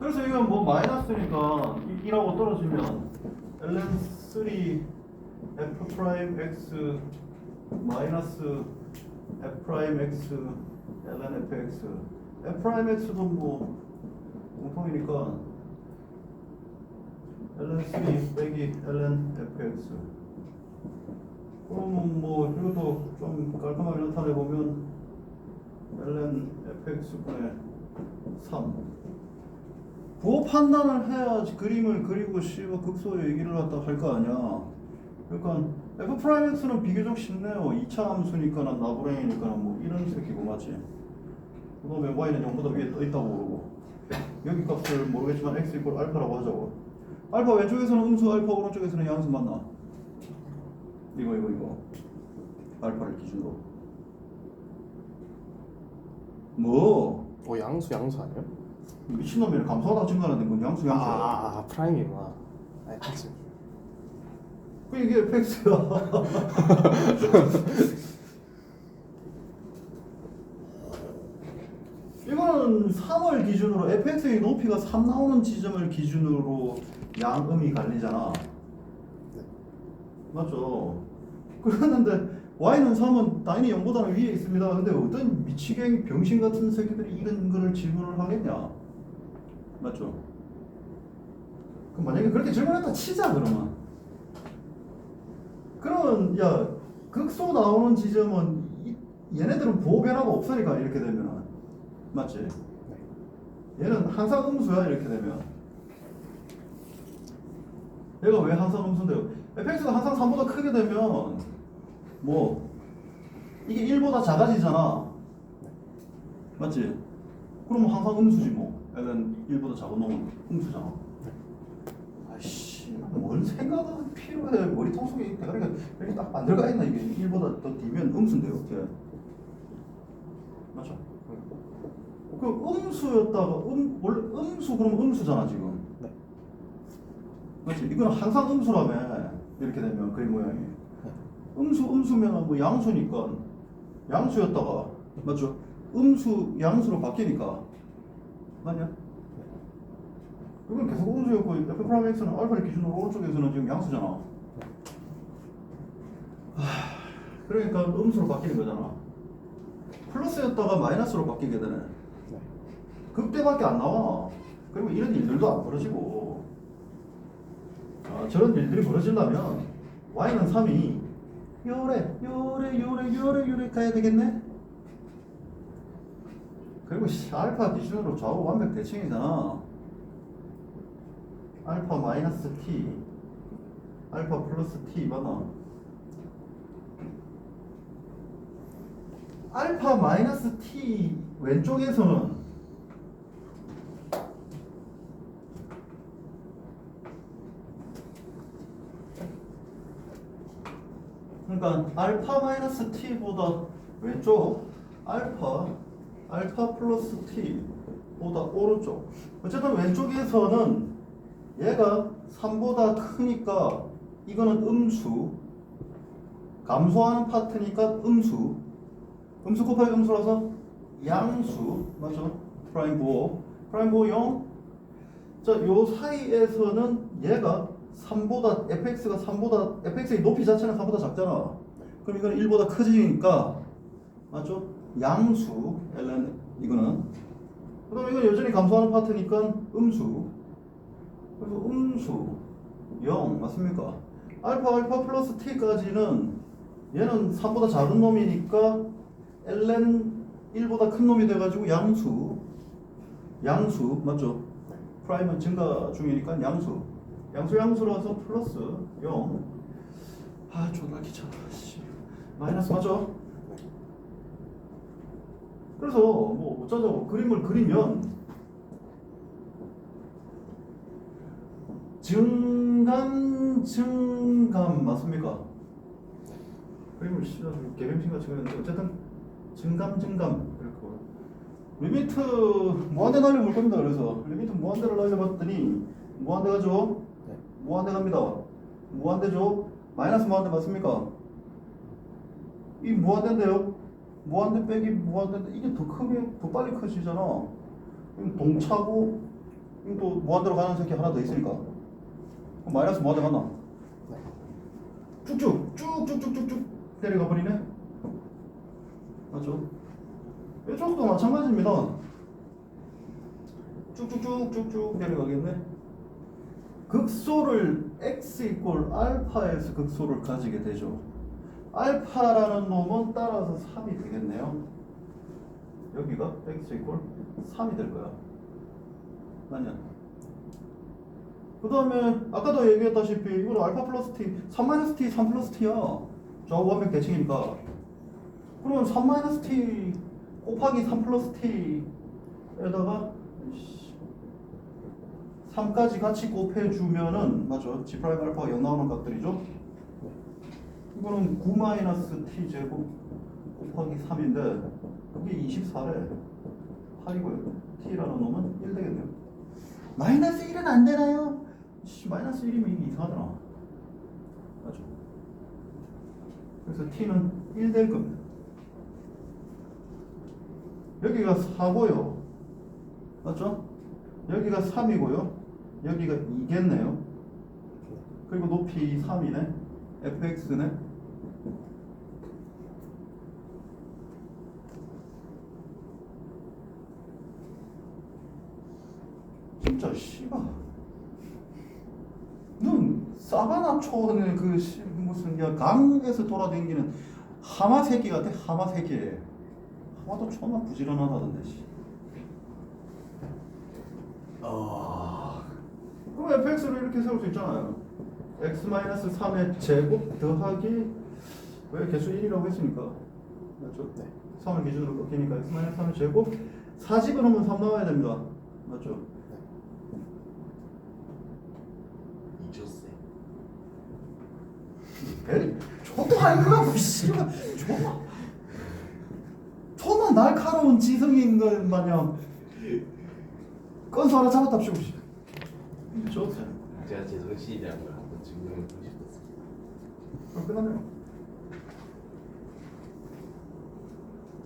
그래서 이건 뭐 마이너스니까 1하고 떨어지면 ln 3 f 프라임 x 마이너스 f 프라임 x ln fx f 프라임 x도 뭐 공통이니까 ln 3 빼기 ln fx 그러면 뭐 이것도 좀 깔끔하게 나타내 보면 ln fx분의 3 부호 판단을 해야지 그림을 그리고 씨발 극소의 얘기를 갖다 할 거 아니야. 그러니까 f 프라임 x는 비교적 쉽네요. 2차 함수니까 난 나부랭이니까 뭐 이런 새끼고 맞지. 그 다음에 y는 0보다 위에 떠 있다고 그러고 여기 값을 모르겠지만 x 이꼴 알파라고 하자고. 알파 왼쪽에서는 음수, 알파 오른쪽에서는 양수 맞나? 이거 이거 이거. 알파를 기준으로. 뭐 어 양수 양수 아니에요? 미친놈이네 감소하다 증가하는데 뭔 양수 양수야. 아, 아 프라임이구나. 아 그치. 그 이게 FX야. 이거는 3을 기준으로 fx의 높이가 3 나오는 지점을 기준으로 양음이 갈리잖아. 맞죠? 그랬는데 y는 3은 당연히 0보다는 위에 있습니다. 근데 어떤 미치갱이 병신 같은 새끼들이 이런 거를 질문을 하겠냐? 맞죠? 그럼 만약에 그렇게 질문했다 치자 그러면. 그러면 야 극소 나오는 지점은 이- 얘네들은 보호 변화가 없으니까 이렇게 되면은 맞지? 얘는 항상 음수야 이렇게 되면 얘가 왜 항상 음수인데요? fx가 항상 3보다 크게 되면 뭐 이게 1보다 작아지잖아 맞지? 그러면 항상 음수지 뭐 1보다 작은 놈은 음수잖아 아이씨 뭔 생각은 필요해 머리 통 속에 대가리가 이렇게 딱 만들어가 있나 이게 1보다 더 뒤면 음수인데요 이게 맞죠? 그 음수였다가 음 원래 음수 그러면 음수잖아 지금 네. 맞지? 이건 항상 음수라며 이렇게 되면 그림 모양이 음수 음수면 뭐 양수니까 양수였다가 맞죠? 음수 양수로 바뀌니까 맞냐? 이건 계속 음수였고 f 프라임 x는 알파를 기준으로 오른쪽에서는 지금 양수잖아. 하, 그러니까 음수로 바뀌는 거잖아. 플러스였다가 마이너스로 바뀌게 되네. 네. 극대밖에 안 나와. 그리고 이런 일들도 안 벌어지고. 아, 저런 일들이 벌어진다면 y는 3이 요래 요래 요래 요래 요래 가야 되겠네. 그리고 씨, 알파 기준으로 좌우 완벽 대칭이잖아. 알파 마이너스 t, 알파 플러스 t 맞아. 알파 마이너스 t 왼쪽에서는 그러니까 알파 마이너스 t보다 왼쪽 알파 알파 플러스 t보다 오른쪽 어쨌든 왼쪽에서는 얘가 3보다 크니까 이거는 음수 감소하는 파트니까 음수 음수 곱하기 음수라서 양수 맞죠? 프라임 보호 프라임 보호 0 자, 요 사이에서는 얘가 3보다 fx가 3보다 fx의 높이 자체는 3보다 작잖아. 그럼 이거는 1보다 커지니까 맞죠? 양수 ln 이거는 그다음에 이건 여전히 감소하는 파트니까 음수. 그래서 음수 0 맞습니까? 알파 알파 플러스 t까지는 얘는 3보다 작은 놈이니까 ln 1보다 큰 놈이 돼가지고 양수 양수 맞죠? 프라임은 증가 중이니까 양수 양수 양수라서 플러스 0 아 존나 귀찮아 씨. 마이너스 맞죠? 그래서 뭐 어쩌자고 그림을 그리면 증감 증감 맞습니까? 그림을 씨발 개뱀신같이 그렸는데 어쨌든 증감 증감 이렇게 리미트 무한대 날려볼 겁니다. 그래서 리미트 무한대를 날려봤더니 무한대 가죠? 네. 무한대 갑니다. 무한대죠? 마이너스 무한대 맞습니까? 이 무한대인데요. 무한대 빼기 무한대인데 이게 더 크게 더 빨리 커지잖아. 동차고 또 무한대로 가는 새끼 하나 더 있으니까 마이너스 갔나? 네. 쭉쭉 쭉쭉쭉쭉쭉 내려가 버리네 맞죠? 이쪽도 마찬가지입니다 쭉쭉쭉쭉쭉 내려가겠네 극소를 x 이꼴 알파에서 극소를 가지게 되죠 알파라는 놈은 따라서 3이 되겠네요 여기가 x 이꼴 3이 될 거야 맞냐? 그 다음에 아까도 얘기했다시피 이거는 알파 플러스 t 3 마이너스 t 3 플러스 t야 좌우 완벽 대칭이니까 그러면 3 마이너스 t 곱하기 3 플러스 t에다가 3까지 같이 곱해주면은 맞죠? G 프라임 알파가 0 나오는 값들이죠? 이거는 9 마이너스 t 제곱 곱하기 3인데 그게 24래 8이고요 t라는 놈은 1 되겠네요 마이너스 1은 안 되나요? 씨, 마이너스 1이면 이게 이상하잖아. 맞죠? 그래서 t는 1 될 겁니다. 여기가 4고요. 맞죠? 여기가 3이고요. 여기가 2겠네요. 그리고 높이 3이네. fx네. 진짜 씨발. 넌 사바나 초원의 그 씨, 무슨 야 강에서 돌아다니는 하마 새끼 같아 하마 새끼 하마도 존나 부지런하다던데 씨. 아 그럼 fx를 이렇게 세울 수 있잖아요 x-3의 제곱 더하기 왜 개수 1이라고 했으니까 맞죠? 네. 3을 기준으로 꺾이니까 x-3의 제곱 4 집어넣으면 3 나와야 됩니다 맞죠? 잊었어. 존나 아니라고 씨발 존나 존나 날카로운 지성인 것 마냥 건수 하나 잡았답시고 씨. 좋다 제가 제걸 한번 증명해 보고 싶었어요. 그럼 끝났네요